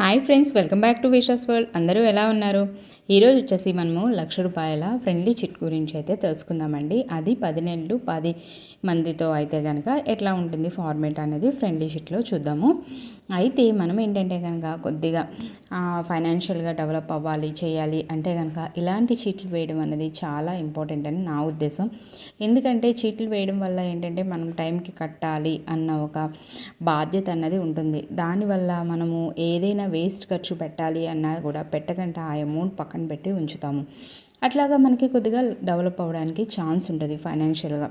Hi friends welcome back to Vishas world. అందరూ ఎలా ఉన్నారు? ఈరోజు వచ్చేసి మనము లక్ష రూపాయల ఫ్రెండ్లీ చిట్ గురించి అయితే తెలుసుకుందామండి. అది పది నెలలు పది మందితో అయితే కనుక ఎట్లా ఉంటుంది ఫార్మేట్ అనేది ఫ్రెండ్లీ చిట్లో చూద్దాము. అయితే మనం ఏంటంటే కనుక కొద్దిగా ఫైనాన్షియల్గా డెవలప్ అవ్వాలి చేయాలి అంటే కనుక ఇలాంటి చీట్లు వేయడం అనేది చాలా ఇంపార్టెంట్ అని నా ఉద్దేశం. ఎందుకంటే చీట్లు వేయడం వల్ల ఏంటంటే మనం టైంకి కట్టాలి అన్న ఒక బాధ్యత అన్నది ఉంటుంది. దానివల్ల మనము ఏదైనా వేస్ట్ ఖర్చు పెట్టాలి అన్నా కూడా పెట్టకుండా ఆ అమౌంట్ పక్కన పెట్టి ఉంచుతాము. అట్లాగా మనకి కొద్దిగా డెవలప్ అవ్వడానికి ఛాన్స్ ఉంటుంది ఫైనాన్షియల్గా.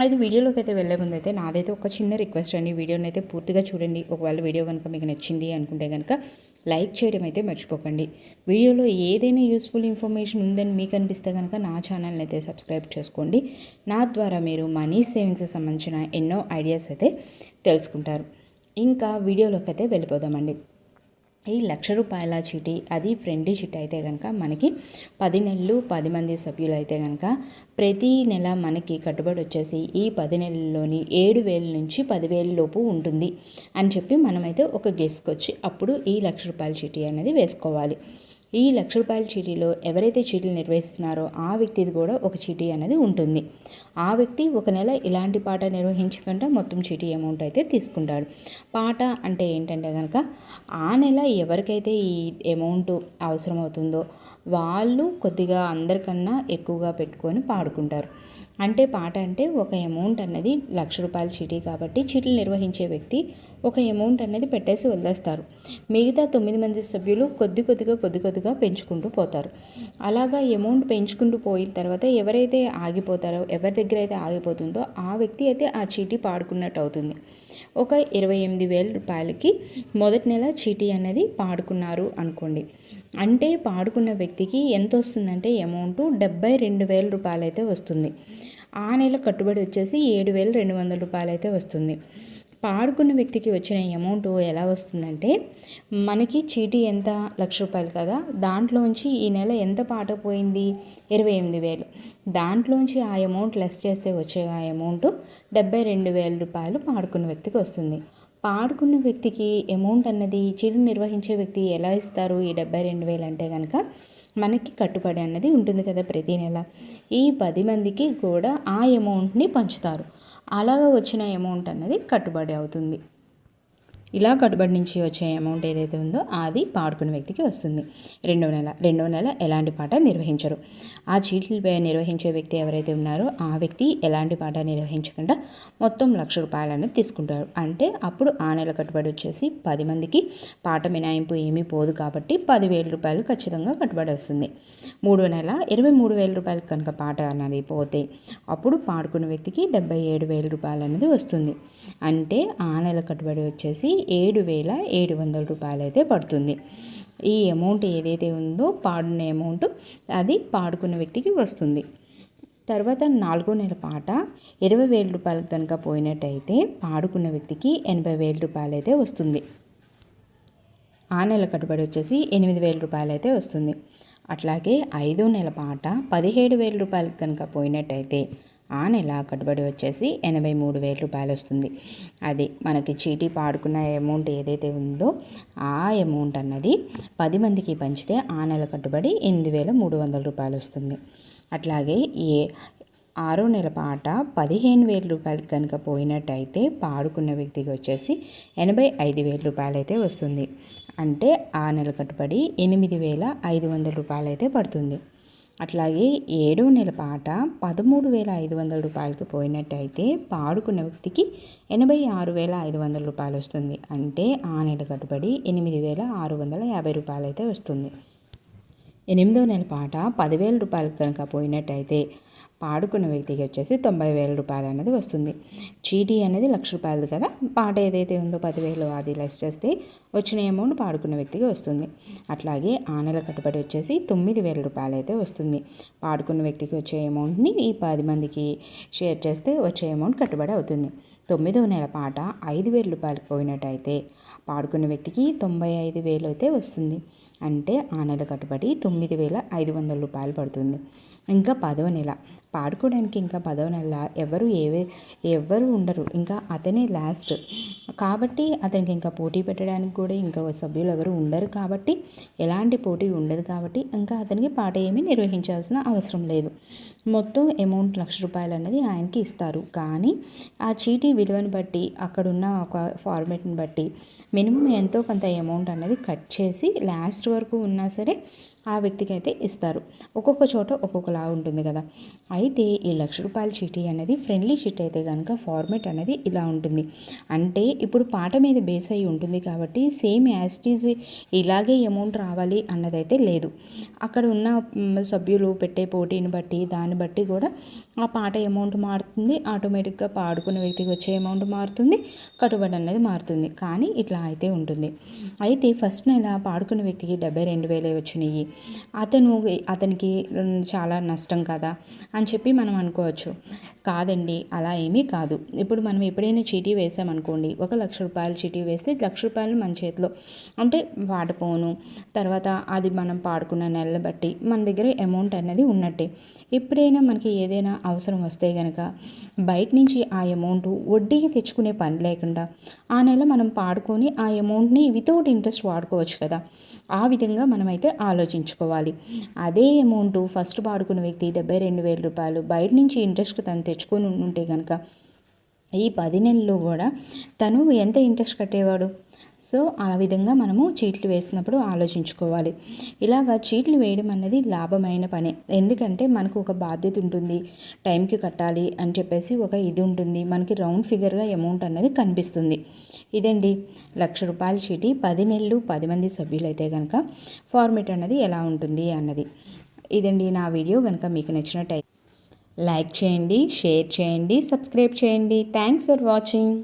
అయితే వీడియోలోకి అయితే వెళ్ళే ముందు అయితే నాదైతే ఒక చిన్న రిక్వెస్ట్ అండి. వీడియోని అయితే పూర్తిగా చూడండి. ఒకవేళ వీడియో కనుక మీకు నచ్చింది అనుకుంటే కనుక లైక్ చేయడం అయితే మర్చిపోకండి. వీడియోలో ఏదైనా యూస్ఫుల్ ఇన్ఫర్మేషన్ ఉందని మీకు అనిపిస్తే కనుక నా ఛానల్ని అయితే సబ్స్క్రైబ్ చేసుకోండి. నా ద్వారా మీరు మనీ సేవింగ్స్కి సంబంధించిన ఎన్నో ఐడియాస్ అయితే తెలుసుకుంటారు. ఇంకా వీడియోలోకి అయితే వెళ్ళిపోదామండి. ఈ లక్ష రూపాయల చీటీ అది ఫ్రెండ్లీ చీటీ అయితే కనుక మనకి పది నెలలు పది మంది సభ్యులు అయితే కనుక ప్రతి నెల మనకి కట్టుబడి వచ్చేసి ఈ పది నెలల్లోని ఏడు వేల నుంచి పదివేల లోపు ఉంటుంది అని చెప్పి మనమైతే ఒక గెస్కొచ్చి అప్పుడు ఈ లక్ష రూపాయల చీటీ అనేది వేసుకోవాలి. ఈ లక్ష రూపాయల చీటీలో ఎవరైతే చీటీలు నిర్వహిస్తున్నారో ఆ వ్యక్తిది కూడా ఒక చీటీ అనేది ఉంటుంది. ఆ వ్యక్తి ఒక నెల ఇలాంటి పాట నిర్వహించకుండా మొత్తం చీటీ అమౌంట్ అయితే తీసుకుంటాడు. పాట అంటే ఏంటంటే కనుక ఆ నెల ఎవరికైతే ఈ అమౌంట్ అవసరమవుతుందో వాళ్ళు కొద్దిగా అందరికన్నా ఎక్కువగా పెట్టుకొని పాడుకుంటారు. అంటే పాట అంటే ఒక అమౌంట్ అన్నది లక్ష రూపాయల చీటీ కాబట్టి చీటీలు నిర్వహించే వ్యక్తి ఒక అమౌంట్ అనేది పెట్టేసి వదిలేస్తారు. మిగతా తొమ్మిది మంది సభ్యులు కొద్ది కొద్దిగా కొద్ది కొద్దిగా పెంచుకుంటూ పోతారు. అలాగా అమౌంట్ పెంచుకుంటూ పోయిన తర్వాత ఎవరైతే ఆగిపోతారో ఎవరి దగ్గర అయితే ఆగిపోతుందో ఆ వ్యక్తి అయితే ఆ చీటీ పాడుకున్నట్టు అవుతుంది. ఒక ఇరవై ఎనిమిది వేల రూపాయలకి మొదటి నెల చీటీ అనేది పాడుకున్నారు అనుకోండి. అంటే పాడుకున్న వ్యక్తికి ఎంత వస్తుందంటే అమౌంట్ డెబ్బై రెండు వేల రూపాయలు అయితే వస్తుంది. ఆ నెల కట్టుబడి వచ్చేసి ఏడు వేల రెండు వందల రూపాయలు అయితే వస్తుంది. పాడుకున్న వ్యక్తికి వచ్చిన అమౌంట్ ఎలా వస్తుందంటే మనకి చీటీ ఎంత? లక్ష రూపాయలు కదా. దాంట్లోంచి ఈ నెల ఎంత పాట పోయింది? ఇరవై ఎనిమిది వేలు. దాంట్లోంచి ఆ అమౌంట్ లెస్ చేస్తే వచ్చే ఆ అమౌంట్ డెబ్బై రెండు వేల రూపాయలు పాడుకున్న వ్యక్తికి వస్తుంది. పాడుకున్న వ్యక్తికి అమౌంట్ అన్నది చీటీ నిర్వహించే వ్యక్తి ఎలా ఇస్తారు? ఈ డెబ్బై రెండు వేలు అంటే కనుక మనకి కట్టుబడి అన్నది ఉంటుంది కదా ప్రతి నెల. ఈ పది మందికి కూడా ఆ అమౌంట్ని పంచుతారు. అలాగ వచ్చిన అమౌంట్ అన్నది కట్టుబడి అవుతుంది. ఇలా కట్టుబడి నుంచి వచ్చే అమౌంట్ ఏదైతే ఉందో అది పాడుకున్న వ్యక్తికి వస్తుంది. రెండవ నెల రెండవ నెల ఎలాంటి పాట నిర్వహించరు. ఆ చీట్లు నిర్వహించే వ్యక్తి ఎవరైతే ఉన్నారో ఆ వ్యక్తి ఎలాంటి పాట నిర్వహించకుండా మొత్తం లక్ష రూపాయలు అనేది తీసుకుంటారు. అంటే అప్పుడు ఆ నెల కట్టుబడి వచ్చేసి పది మందికి పాట మినాయింపు ఏమీ పోదు కాబట్టి పదివేల రూపాయలు ఖచ్చితంగా కట్టుబడి వస్తుంది. మూడో నెల ఇరవై మూడు వేల రూపాయలు కనుక పాట అన్నది పోతే అప్పుడు పాడుకున్న వ్యక్తికి డెబ్బై ఏడు వేల రూపాయలు అనేది వస్తుంది. అంటే ఆ నెల కట్టుబడి వచ్చేసి ఏడు వేల ఏడు వందల రూపాయలు అయితే పడుతుంది. ఈ అమౌంట్ ఏదైతే ఉందో పాడున్న అమౌంట్ అది పాడుకున్న వ్యక్తికి వస్తుంది. తర్వాత నాలుగో నెల పాట ఇరవై వేల రూపాయలకు కనుక పోయినట్టయితే పాడుకున్న వ్యక్తికి ఎనభై వేల రూపాయలు అయితే వస్తుంది. ఆ నెల కట్టుబడి వచ్చేసి ఎనిమిది వేల రూపాయలు అయితే వస్తుంది. అట్లాగే ఐదో నెల పాట పదిహేడు వేల రూపాయలకు కనుక పోయినట్టయితే ఆ నెల కట్టుబడి వచ్చేసి ఎనభై మూడు వేల రూపాయలు వస్తుంది. అది మనకి చీటీ పాడుకున్న అమౌంట్ ఏదైతే ఉందో ఆ అమౌంట్ అన్నది పది మందికి పంచితే ఆ నెల కట్టుబడి ఎనిమిది వేల మూడు వందల రూపాయలు వస్తుంది. అట్లాగే ఏ ఆరో నెల పాట పదిహేను వేల రూపాయలు కనుక పోయినట్టయితే పాడుకున్న వ్యక్తికి వచ్చేసి ఎనభై ఐదు వేల రూపాయలు అయితే వస్తుంది. అంటే ఆ నెల కట్టుబడి ఎనిమిది వేల ఐదు వందల రూపాయలు అయితే పడుతుంది. అట్లాగే ఏడో నెల పాట పదమూడు వేల ఐదు వందల రూపాయలకి పోయినట్టయితే పాడుకున్న వ్యక్తికి ఎనభై ఆరు వేల ఐదు వందల రూపాయలు వస్తుంది. అంటే ఆ నెల కట్టుబడి ఎనిమిది వేల ఆరు వందల యాభై రూపాయలు అయితే వస్తుంది. ఎనిమిదో నెల పాట పదివేల రూపాయలకు కనుక పోయినట్టయితే పాడుకున్న వ్యక్తికి వచ్చేసి తొంభై వేల రూపాయలు అనేది వస్తుంది. చీటీ అనేది లక్ష రూపాయలు కదా. పాట ఏదైతే ఉందో పదివేలు అది లెస్ చేస్తే వచ్చిన అమౌంట్ పాడుకున్న వ్యక్తికి వస్తుంది. అట్లాగే ఆ నెల కట్టుబడి వచ్చేసి తొమ్మిది వేల రూపాయలు అయితే వస్తుంది. పాడుకున్న వ్యక్తికి వచ్చే అమౌంట్ని ఈ పది మందికి షేర్ చేస్తే వచ్చే అమౌంట్ కట్టుబడి అవుతుంది. తొమ్మిదవ నెల పాట ఐదు వేల రూపాయలకు పోయినట్టయితే పాడుకున్న వ్యక్తికి తొంభై ఐదు వేలు అయితే వస్తుంది. అంటే ఆ నెల కట్టుబడి తొమ్మిది వేల ఐదు వందల రూపాయలు పడుతుంది. ఇంకా పదవ నెల పాడుకోవడానికి ఇంకా పదవ నెల ఎవరు ఏవే ఎవరు ఉండరు. ఇంకా అతనే లాస్ట్ కాబట్టి అతనికి ఇంకా పోటీ పెట్టడానికి కూడా ఇంకా సభ్యులు ఎవరు ఉండరు కాబట్టి ఎలాంటి పోటీ ఉండదు కాబట్టి ఇంకా అతనికి పాట ఏమీ నిర్వహించాల్సిన అవసరం లేదు. మొత్తం అమౌంట్ లక్ష రూపాయలు అనేది ఆయనకి ఇస్తారు. కానీ ఆ చీటీ విలువను బట్టి అక్కడున్న ఒక ఫార్మేట్ని బట్టి మినిమం ఎంతో కొంత అమౌంట్ అనేది కట్ చేసి లాస్ట్ వరకు ఉన్నా సరే ఆ వ్యక్తికి అయితే ఇస్తారు. ఒక్కొక్క చోట ఒక్కొక్కలా ఉంటుంది కదా. అయితే ఈ లక్ష రూపాయల చీటీ అనేది ఫ్రెండ్లీ చీట్ అయితే కనుక ఫార్మేట్ అనేది ఇలా ఉంటుంది. అంటే ఇప్పుడు పాట మీద బేస్ అయి ఉంటుంది కాబట్టి సేమ్ యాస్టీజ్ ఇలాగే అమౌంట్ రావాలి అన్నదైతే లేదు. అక్కడ ఉన్న సభ్యులు పెట్టే పోటీని బట్టి దాన్ని బట్టి కూడా ఆ పాట అమౌంట్ మారుతుంది. ఆటోమేటిక్గా పాడుకున్న వ్యక్తికి వచ్చే అమౌంట్ మారుతుంది. కట్టుబడి అనేది మారుతుంది. కానీ ఇట్లా అయితే ఉంటుంది. అయితే ఫస్ట్ నెల పాడుకున్న వ్యక్తికి డెబ్బై రెండు వేలే వచ్చినాయి. అతను అతనికి చాలా నష్టం కదా అని చెప్పి మనం అనుకోవచ్చు. కాదండి అలా ఏమీ కాదు. ఇప్పుడు మనం ఎప్పుడైనా చీటీ వేసామనుకోండి ఒక లక్ష రూపాయలు చీటీ వేస్తే లక్ష రూపాయలు మన చేతిలో. అంటే వాడిపోను తర్వాత అది మనం పాడుకున్న నెలలు బట్టి మన దగ్గర అమౌంట్ అనేది ఉన్నట్టే. ఎప్పుడైనా మనకి ఏదైనా అవసరం వస్తే కనుక బయట నుంచి ఆ అమౌంట్ వడ్డీకి తెచ్చుకునే పని లేకుండా ఆ నెల మనం పాడుకొని ఆ అమౌంట్ని వితౌట్ ఇంట్రెస్ట్ వాడుకోవచ్చు కదా. ఆ విధంగా మనమైతే ఆలోచించుకోవాలి. అదే అమౌంట్ ఫస్ట్ పాడుకున్న వ్యక్తి డెబ్బై రెండు వేల రూపాయలు బయట నుంచి ఇంట్రెస్ట్ తను తెచ్చుకొని ఉంటే కనుక ఈ పది నెలల్లో కూడా తను ఎంత ఇంట్రెస్ట్ కట్టేవాడు? సో ఆ విధంగా మనము చీట్లు వేసినప్పుడు ఆలోచించుకోవాలి. ఇలాగా చీట్లు వేయడం అన్నది లాభమైన పనే. ఎందుకంటే మనకు ఒక బాధ్యత ఉంటుంది. టైంకి కట్టాలి అని చెప్పేసి ఒక ఇది ఉంటుంది. మనకి రౌండ్ ఫిగర్గా అమౌంట్ అన్నది కనిపిస్తుంది. ఇదండి లక్ష రూపాయల చీటి. పది నెలలు పది మంది సభ్యులైతే కనుక ఫార్మేట్ అన్నది ఎలా ఉంటుంది అన్నది. ఇదండి నా వీడియో. కనుక మీకు నచ్చినట్టయితే లైక్ చేయండి షేర్ చేయండి సబ్స్క్రైబ్ చేయండి. Thanks for watching.